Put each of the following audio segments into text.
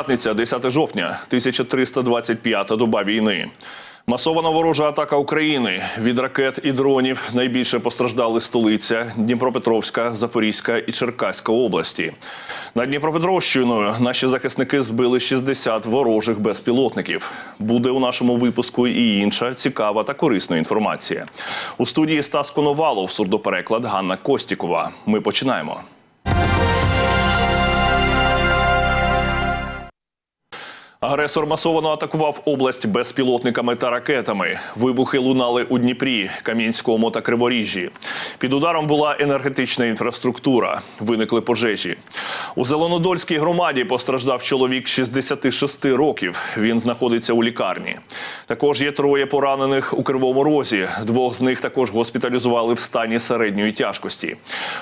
П'ятниця, 10 жовтня, 1325 доба війни. Масована ворожа атака України від ракет і дронів найбільше постраждали столиця Дніпропетровська, Запорізька і Черкаська області. Над Дніпропетровщиною наші захисники збили 60 ворожих безпілотників. Буде у нашому випуску і інша цікава та корисна інформація. У студії Стас Коновалов, сурдопереклад Ганна Костікова. Ми починаємо. Агресор масово атакував область безпілотниками та ракетами. Вибухи лунали у Дніпрі, Кам'янському та Криворіжжі. Під ударом була енергетична інфраструктура. Виникли пожежі. У Зеленодольській громаді постраждав чоловік 66 років. Він знаходиться у лікарні. Також є троє поранених у Кривому Розі. Двох з них також госпіталізували в стані середньої тяжкості.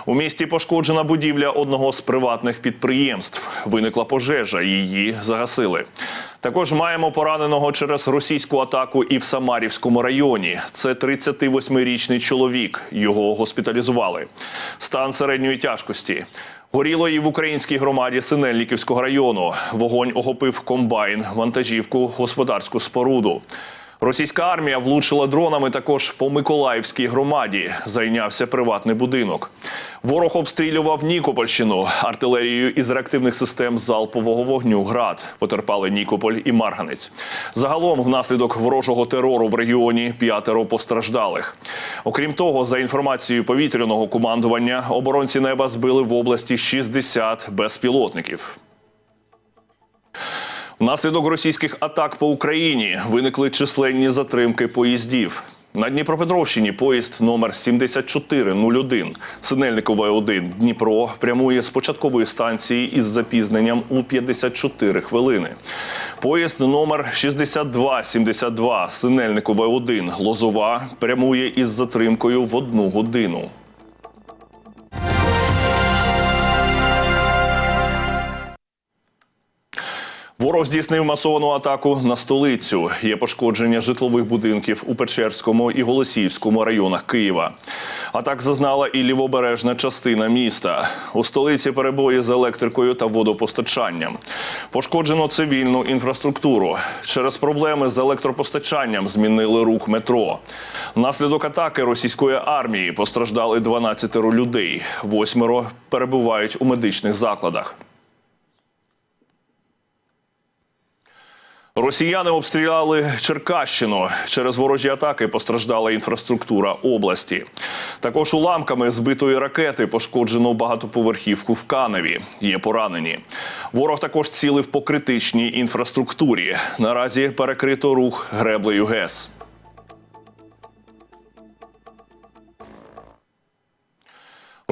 У місті пошкоджена будівля одного з приватних підприємств. Виникла пожежа. Її загасили. Також маємо пораненого через російську атаку і в Самарівському районі. Це 38-річний чоловік. Його госпіталізували. Стан середньої тяжкості. Горіло і в українській громаді Синельниківського району. Вогонь охопив комбайн, вантажівку, господарську споруду. Російська армія влучила дронами також по Миколаївській громаді. Зайнявся приватний будинок. Ворог обстрілював Нікопольщину артилерією із реактивних систем залпового вогню ГРАД. Потерпали Нікополь і Марганець. Загалом, внаслідок ворожого терору в регіоні п'ятеро постраждалих. Окрім того, за інформацією повітряного командування, оборонці неба збили в області 60 безпілотників. Внаслідок російських атак по Україні виникли численні затримки поїздів. На Дніпропетровщині поїзд номер 7401 Синельникове 1 Дніпро прямує з початкової станції із запізненням у 54 хвилини. Поїзд номер 6272 Синельникове 1 Лозова прямує із затримкою в одну годину. Ворог здійснив масовану атаку на столицю. Є пошкодження житлових будинків у Печерському і Голосіївському районах Києва. Атак зазнала і лівобережна частина міста. У столиці перебої з електрикою та водопостачанням. Пошкоджено цивільну інфраструктуру. Через проблеми з електропостачанням змінили рух метро. Внаслідок атаки російської армії постраждали 12 людей. Восьмеро перебувають у медичних закладах. Росіяни обстріляли Черкащину. Через ворожі атаки постраждала інфраструктура області. Також уламками збитої ракети пошкоджено багатоповерхівку в Каневі. Є поранені. Ворог також цілив по критичній інфраструктурі. Наразі перекрито рух греблею ГЕС.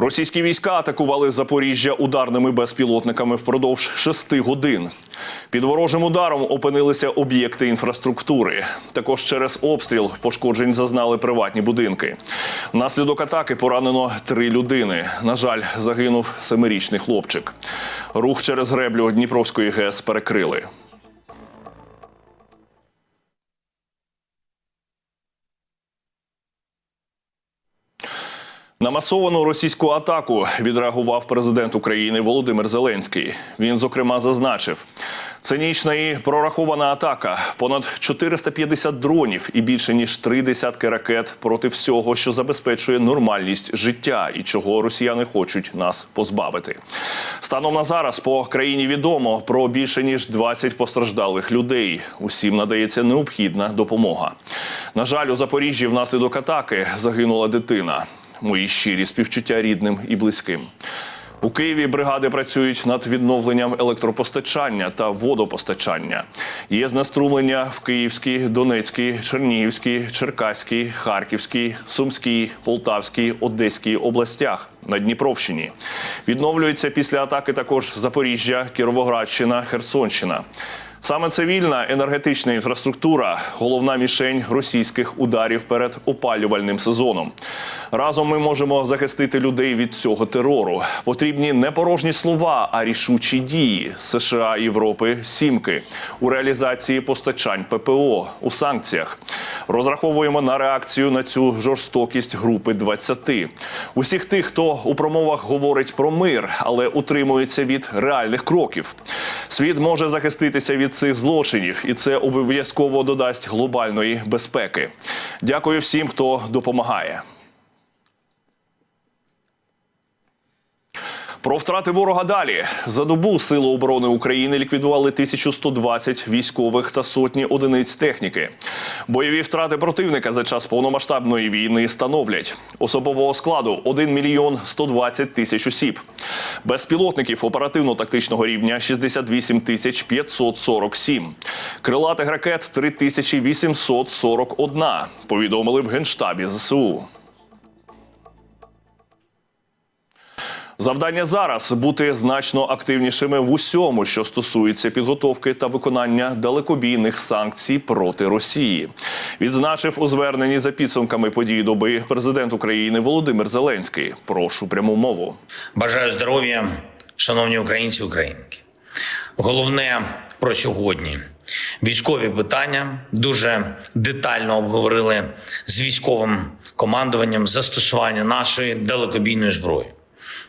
Російські війська атакували Запоріжжя ударними безпілотниками впродовж шести годин. Під ворожим ударом опинилися об'єкти інфраструктури. Також через обстріл пошкоджень зазнали приватні будинки. Внаслідок атаки поранено три людини. На жаль, загинув семирічний хлопчик. Рух через греблю Дніпровської ГЕС перекрили. Масовану російську атаку відреагував президент України Володимир Зеленський. Він зокрема зазначив, цинічна і прорахована атака, понад 450 дронів і більше ніж три десятки ракет проти всього, що забезпечує нормальність життя і чого росіяни хочуть нас позбавити. Станом на зараз по країні відомо про більше ніж 20 постраждалих людей. Усім надається необхідна допомога. На жаль, у Запоріжжі внаслідок атаки загинула дитина. Мої щирі співчуття рідним і близьким. У Києві бригади працюють над відновленням електропостачання та водопостачання. Є знеструмлення в Київській, Донецькій, Чернігівській, Черкаській, Харківській, Сумській, Полтавській, Одеській областях на Дніпровщині. Відновлюється після атаки також Запоріжжя, Кіровоградщина, Херсонщина. Саме цивільна енергетична інфраструктура головна мішень російських ударів перед опалювальним сезоном. Разом ми можемо захистити людей від цього терору. Потрібні не порожні слова, а рішучі дії США, Європи, сімки у реалізації постачань ППО у санкціях. Розраховуємо на реакцію на цю жорстокість групи 20. Усіх тих, хто у промовах говорить про мир, але утримується від реальних кроків. Світ може захиститися від цих злочинів, і це обов'язково додасть глобальної безпеки. Дякую всім, хто допомагає. Про втрати ворога далі за добу Сили оборони України ліквідували 1120 військових та сотні одиниць техніки. Бойові втрати противника за час повномасштабної війни становлять особового складу 1 мільйон 120 тисяч осіб, безпілотників оперативно-тактичного рівня 68 тисяч 547, крилатих ракет 3841, повідомили в генштабі ЗСУ. Завдання зараз бути значно активнішими в усьому, що стосується підготовки та виконання далекобійних санкцій проти Росії. Відзначив у зверненні за підсумками подій доби президент України Володимир Зеленський. Прошу пряму мову. Бажаю здоров'я, шановні українці українки. Головне про сьогодні. Військові питання дуже детально обговорили з військовим командуванням застосування нашої далекобійної зброї,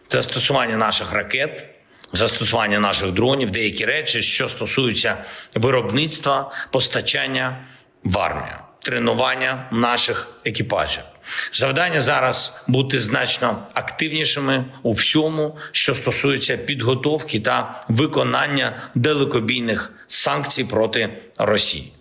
застосування наших ракет, застосування наших дронів, деякі речі, що стосуються виробництва, постачання в армію, тренування наших екіпажів. Завдання зараз бути значно активнішими у всьому, що стосується підготовки та виконання далекобійних санкцій проти Росії.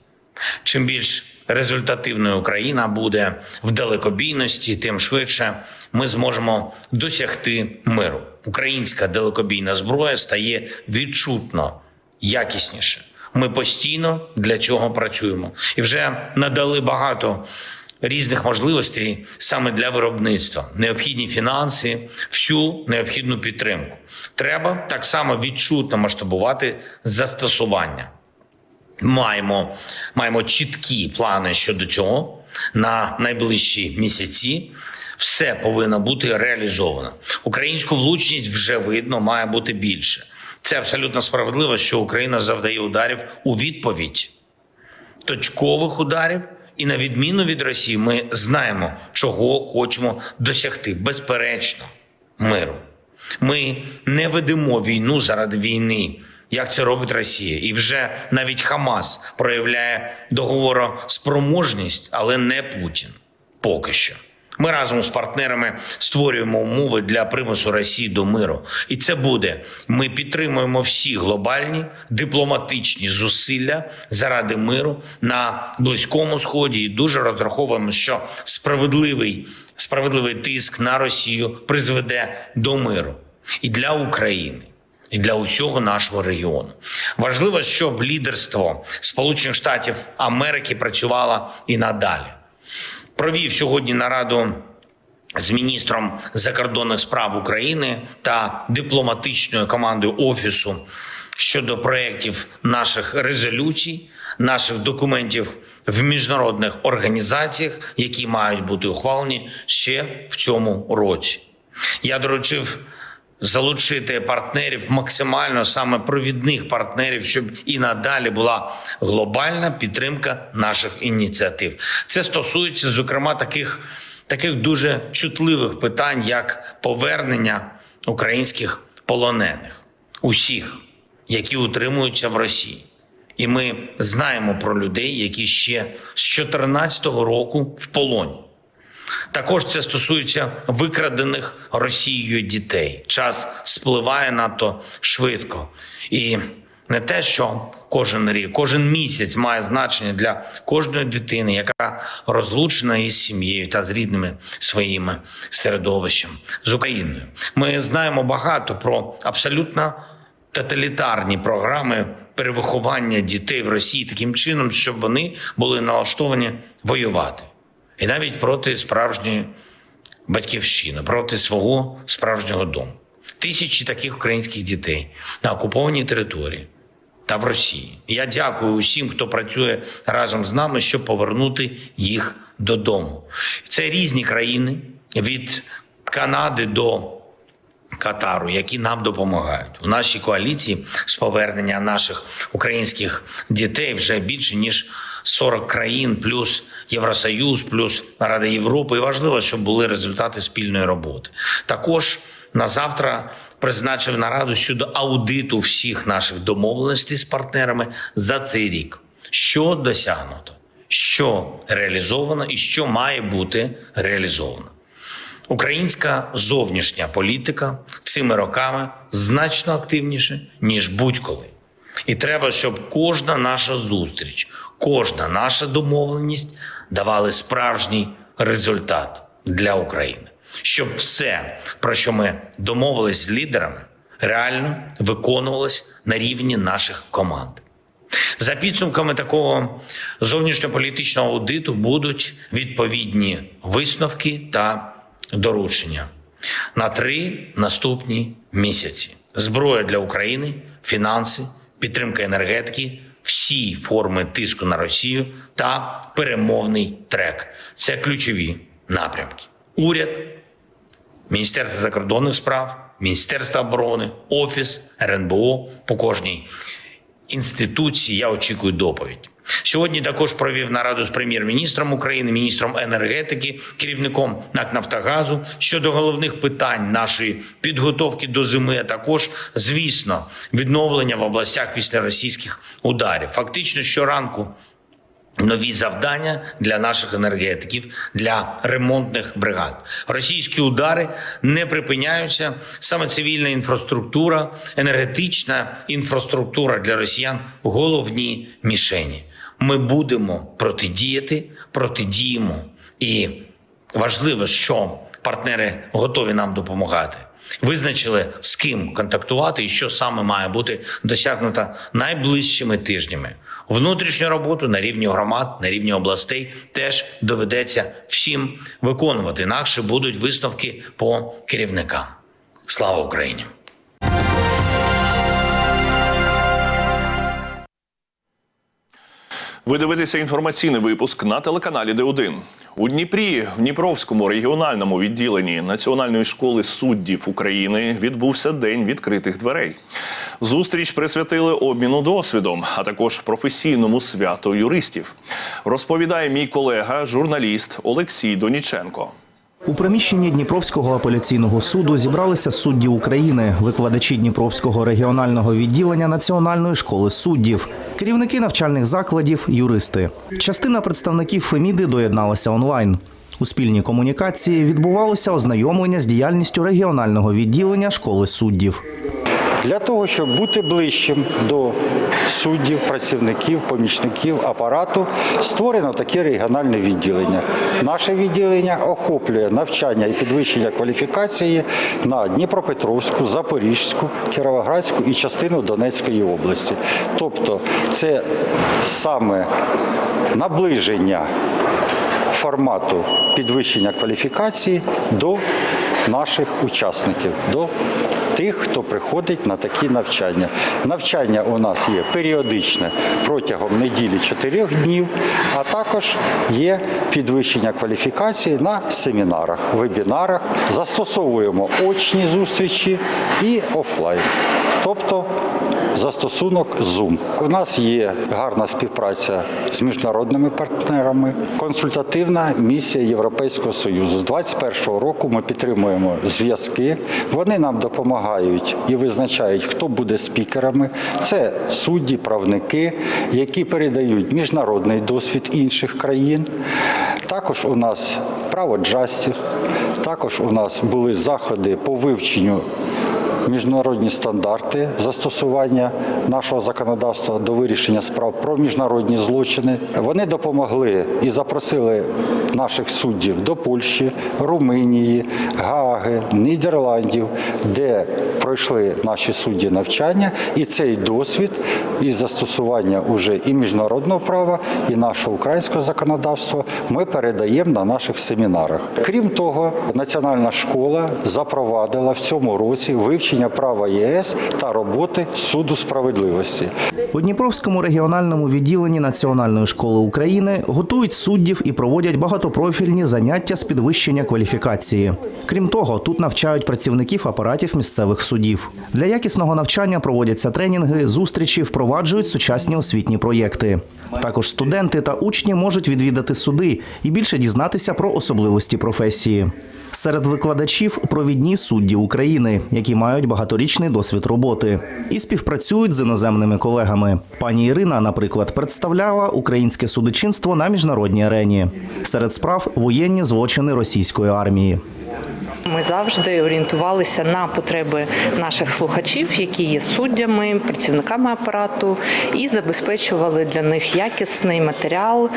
Чим більш результативною Україна буде в далекобійності, тим швидше ми зможемо досягти миру. Українська далекобійна зброя стає відчутно якісніше. Ми постійно для цього працюємо і вже надали багато різних можливостей саме для виробництва, необхідні фінанси, всю необхідну підтримку. Треба так само відчутно масштабувати застосування. Маємо, маємо чіткі плани щодо цього на найближчі місяці. Все повинно бути реалізовано. Українську влучність вже видно, має бути більше. Це абсолютно справедливо, що Україна завдає ударів у відповідь точкових ударів. І на відміну від Росії, ми знаємо, чого хочемо досягти. Безперечно, миру. Ми не ведемо війну заради війни, як це робить Росія. І вже навіть Хамас проявляє договороспроможність, але не Путін. Поки що. Ми разом з партнерами створюємо умови для примусу Росії до миру, і це буде. Ми підтримуємо всі глобальні дипломатичні зусилля заради миру на близькому сході. І дуже розраховуємо, що справедливий справедливий тиск на Росію призведе до миру і для України. І для усього нашого регіону важливо, щоб лідерство Сполучених Штатів Америки працювало і надалі провів сьогодні нараду з міністром закордонних справ України та дипломатичною командою офісу щодо проєктів наших резолюцій, наших документів в міжнародних організаціях, які мають бути ухвалені ще в цьому році. Я доручив залучити партнерів максимально саме провідних партнерів, щоб і надалі була глобальна підтримка наших ініціатив. Це стосується зокрема таких, таких дуже чутливих питань, як повернення українських полонених, усіх, які утримуються в Росії. І ми знаємо про людей, які ще з 2014 року в полоні. Також це стосується викрадених Росією дітей. Час спливає надто швидко. І не те, що кожен рік, кожен місяць має значення для кожної дитини, яка розлучена із сім'єю та з рідними своїми середовищем з Україною. Ми знаємо багато про абсолютно тоталітарні програми перевиховання дітей в Росії таким чином, щоб вони були налаштовані воювати і навіть проти справжньої батьківщини, проти свого справжнього дому. Тисячі таких українських дітей на окупованій території та в Росії. Я дякую усім, хто працює разом з нами, щоб повернути їх додому. Це різні країни від Канади до Катару, які нам допомагають у нашій коаліції з повернення наших українських дітей вже більше ніж 40 країн, плюс Євросоюз, плюс Рада Європи. І важливо, щоб були результати спільної роботи. Також на завтра призначив нараду щодо аудиту всіх наших домовленостей з партнерами за цей рік. Що досягнуто, що реалізовано і що має бути реалізовано. Українська зовнішня політика цими роками значно активніше, ніж будь-коли. І треба, щоб кожна наша зустріч, кожна наша домовленість давали справжній результат для України, щоб все, про що ми домовились з лідерами, реально виконувалось на рівні наших команд. За підсумками такого зовнішньополітичного аудиту будуть відповідні висновки та доручення на три наступні місяці: зброя для України, фінанси, підтримка енергетики, всі форми тиску на Росію та перемовний трек. Це ключові напрямки. Уряд Міністерство закордонних справ, Міністерство оборони, Офіс, РНБО по кожній інституції я очікую доповідь. Сьогодні також провів нараду з прем'єр-міністром України, міністром енергетики, керівником НАК Нафтогазу щодо головних питань нашої підготовки до зими, а також, звісно, відновлення в областях після російських ударів. Фактично щоранку нові завдання для наших енергетиків, для ремонтних бригад. Російські удари не припиняються. Саме цивільна інфраструктура, енергетична інфраструктура для росіян головні мішені. Ми будемо протидіяти, протидіємо. І важливо, що партнери готові нам допомагати. Визначили з ким контактувати і що саме має бути досягнуто найближчими тижнями. Внутрішню роботу на рівні громад, на рівні областей теж доведеться всім виконувати. Інакше будуть висновки по керівникам. Слава Україні! Ви дивитеся інформаційний випуск на телеканалі Д1. У Дніпрі, в Дніпровському регіональному відділенні Національної школи суддів України відбувся день відкритих дверей. Зустріч присвятили обміну досвідом, а також професійному святу юристів. Розповідає мій колега, журналіст Олексій Доніченко. У приміщенні Дніпровського апеляційного суду зібралися судді України, викладачі Дніпровського регіонального відділення Національної школи суддів, керівники навчальних закладів, юристи. Частина представників Феміди доєдналася онлайн. У спільній комунікації відбувалося ознайомлення з діяльністю регіонального відділення школи суддів. Для того, щоб бути ближчим до суддів, працівників, помічників апарату, створено таке регіональне відділення. Наше відділення охоплює навчання і підвищення кваліфікації на Дніпропетровську, Запорізьку, Кіровоградську і частину Донецької області. Тобто це саме наближення формату підвищення кваліфікації до наших учасників, до тих, хто приходить на такі навчання. Навчання у нас є періодичне протягом неділі 4 днів, а також є підвищення кваліфікації на семінарах, вебінарах. Застосовуємо очні зустрічі і офлайн. Тобто застосунок Zoom. У нас є гарна співпраця з міжнародними партнерами, консультативна місія Європейського Союзу. З 2021 року ми підтримуємо зв'язки. Вони нам допомагають і визначають, хто буде спікерами. Це судді, правники, які передають міжнародний досвід інших країн. Також у нас право джастів, також у нас були заходи по вивченню міжнародні стандарти застосування нашого законодавства до вирішення справ про міжнародні злочини. Вони допомогли і запросили наших суддів до Польщі, Румунії, Гааги, Нідерландів, де пройшли наші судді навчання, і цей досвід із застосування уже і міжнародного права, і нашого українського законодавства ми передаємо на наших семінарах. Крім того, Національна школа запровадила в цьому році вивчення забезпечення права ЄС та роботи суду справедливості. У Дніпровському регіональному відділенні Національної школи України готують суддів і проводять багатопрофільні заняття з підвищення кваліфікації. Крім того, тут навчають працівників апаратів місцевих судів. Для якісного навчання проводяться тренінги, зустрічі, впроваджують сучасні освітні проєкти. Також студенти та учні можуть відвідати суди і більше дізнатися про особливості професії. Серед викладачів провідні судді України, які мають багаторічний досвід роботи і співпрацюють з іноземними колегами. Пані Ірина, наприклад, представляла українське судочинство на міжнародній арені. Серед справ воєнні злочини російської армії. Ми завжди орієнтувалися на потреби наших слухачів, які є суддями, працівниками апарату, і забезпечували для них якісний матеріал,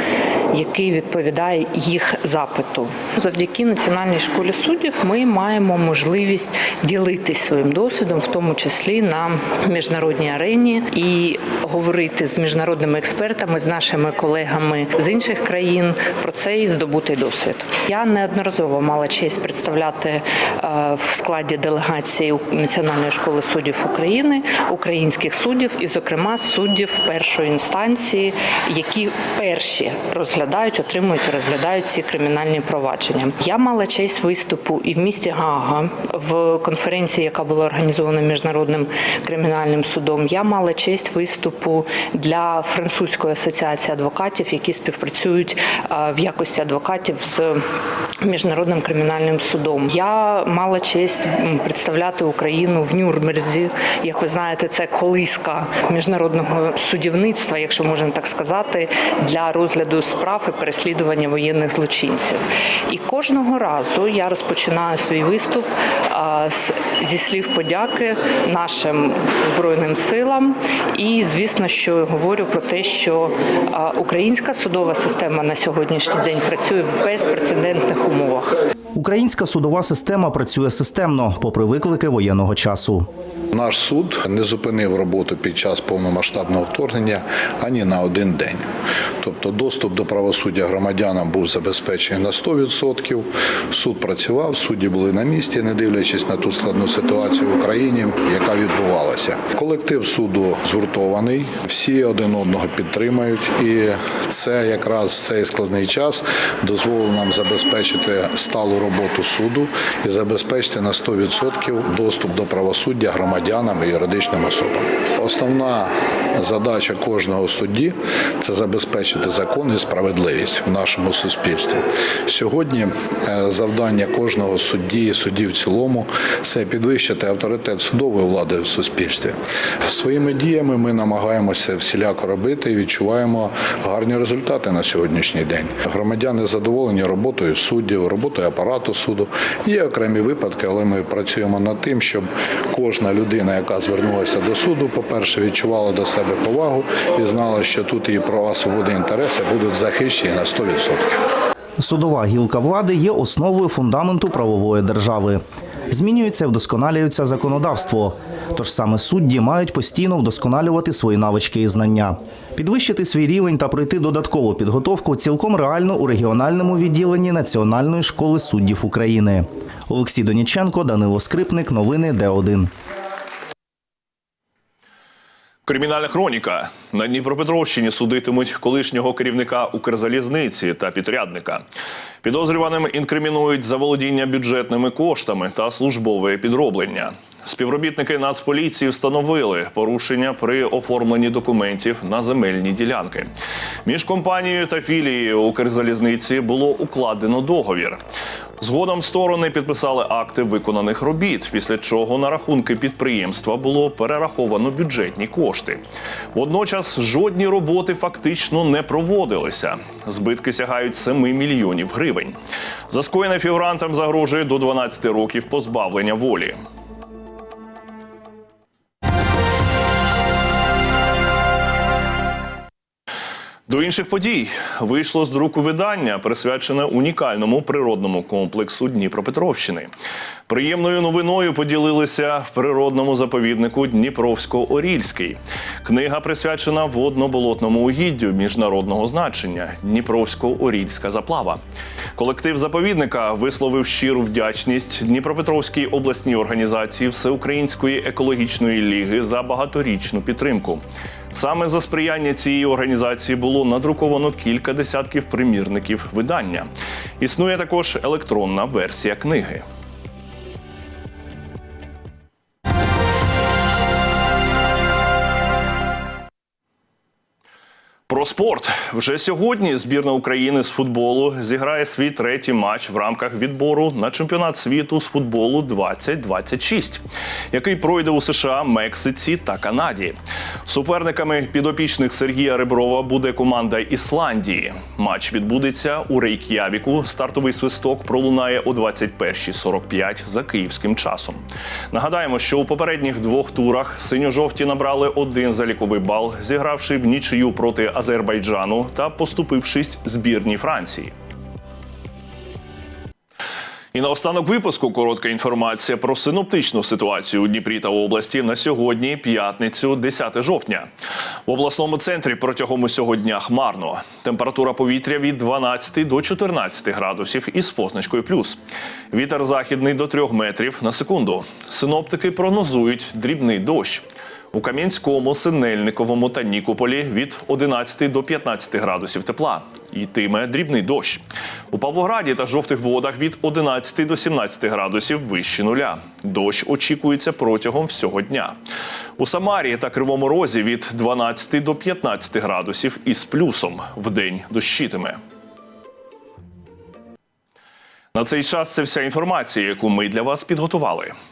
який відповідає їх запиту. Завдяки Національній школі суддів ми маємо можливість ділитись своїм досвідом, в тому числі на міжнародній арені, і говорити з міжнародними експертами, з нашими колегами з інших країн про цей здобутий досвід. Я неодноразово мала честь представляти е, в складі делегації Національної школи суддів України українських суддів, і, зокрема, суддів першої інстанції, які перші розглядають, отримують розглядають ці кримінальні провадження. Я мала честь виступу і в місті Гага в конференції, яка була організована міжнародним кримінальним судом. Я мала честь виступу для французької асоціації адвокатів, які співпрацюють е, в якості адвокатів з міжнародним кримінальним судом. Я мала честь представляти Україну в Нюрнберзі. Як ви знаєте, це колиска міжнародного судівництва, якщо можна так сказати, для розгляду справ і переслідування воєнних злочинців. І кожного разу я розпочинаю свій виступ зі слів подяки нашим збройним силам. І звісно, що говорю про те, що українська судова система на сьогоднішній день працює в безпрецедентних умовах. Українська судова система працює системно, попри виклики воєнного часу. Наш суд не зупинив роботу під час повномасштабного вторгнення ані на один день. Тобто доступ до правосуддя громадянам був забезпечений на 100%. Суд працював, судді були на місці, не дивлячись на ту складну ситуацію в Україні, яка відбувалася. Колектив суду згуртований, всі один одного підтримують, і це якраз цей складний час дозволило нам забезпечити сталу роботу суду і забезпечити на 100% доступ до правосуддя громадянам і юридичним особам. Основна задача кожного судді це забезпечити закон і справедливість в нашому суспільстві. Сьогодні е, завдання кожного судді і судді в цілому це підвищити авторитет судової влади в суспільстві. Своїми діями ми намагаємося всіляко робити і відчуваємо гарні результати на сьогоднішній день. Громадяни задоволені роботою суддів, роботою апарату суду. Є окремі випадки, але ми працюємо над тим, щоб кожна людина, яка звернулася до суду, по-перше, відчувала до себе повагу і знала, що тут її права, свободи, інтереси будуть захищені на 100%. Судова гілка влади є основою фундаменту правової держави. Змінюється і вдосконалюється законодавство. Тож саме судді мають постійно вдосконалювати свої навички і знання, підвищити свій рівень та пройти додаткову підготовку цілком реально у регіональному відділенні Національної школи суддів України. Олексій Доніченко, Данило Скрипник, новини Д1. Кримінальна хроніка на Дніпропетровщині судитимуть колишнього керівника Укрзалізниці та підрядника. Підозрюваним інкримінують заволодіння бюджетними коштами та службове підроблення. Співробітники Нацполіції встановили порушення при оформленні документів на земельні ділянки. Між компанією та філією Укрзалізниці було укладено договір. Згодом сторони підписали акти виконаних робіт, після чого на рахунки підприємства було перераховано бюджетні кошти. Водночас жодні роботи фактично не проводилися. Збитки сягають 7 мільйонів гривень. За скоєне фігурантам загрожує до 12 років позбавлення волі. До інших подій вийшло з друку видання, присвячене унікальному природному комплексу Дніпропетровщини. Приємною новиною поділилися в природному заповіднику Дніпровсько-Орільський. Книга присвячена водно-болотному угіддю міжнародного значення Дніпровсько-Орільська заплава. Колектив заповідника висловив щиру вдячність Дніпропетровській обласній організації Всеукраїнської екологічної ліги за багаторічну підтримку. Саме за сприяння цієї організації було надруковано кілька десятків примірників видання. Існує також електронна версія книги. Про спорт вже сьогодні збірна України з футболу зіграє свій третій матч в рамках відбору на чемпіонат світу з футболу 2026, який пройде у США, Мексиці та Канаді. Суперниками підопічних Сергія Реброва буде команда Ісландії. Матч відбудеться у Рейк'явіку. Стартовий свисток пролунає о 21.45 за київським часом. Нагадаємо, що у попередніх двох турах синьо-жовті набрали один заліковий бал, зігравши в нічию проти Азербайджану та поступившись збірній Франції. І наостанок випуску коротка інформація про синоптичну ситуацію у Дніпрі та області на сьогодні, п'ятницю, 10 жовтня. В обласному центрі протягом усього дня хмарно. Температура повітря від 12 до 14 градусів із позначкою плюс. Вітер західний до 3 метрів на секунду. Синоптики прогнозують дрібний дощ. У Кам'янському, Синельниковому та Нікополі від 11 до 15 градусів тепла. Йтиме дрібний дощ. У Павлограді та жовтих водах від 11 до 17 градусів вище нуля. Дощ очікується протягом всього дня. У Самарі та Кривому Розі від 12 до 15 градусів із плюсом. Вдень дощитиме. На цей час це вся інформація, яку ми для вас підготували.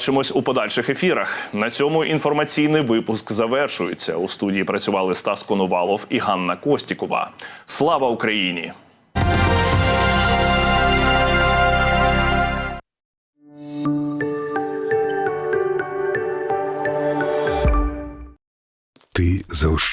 Побачимось у подальших ефірах. На цьому інформаційний випуск завершується. У студії працювали Стас Коновалов і Ганна Костікова. Слава Україні! Ти заощ...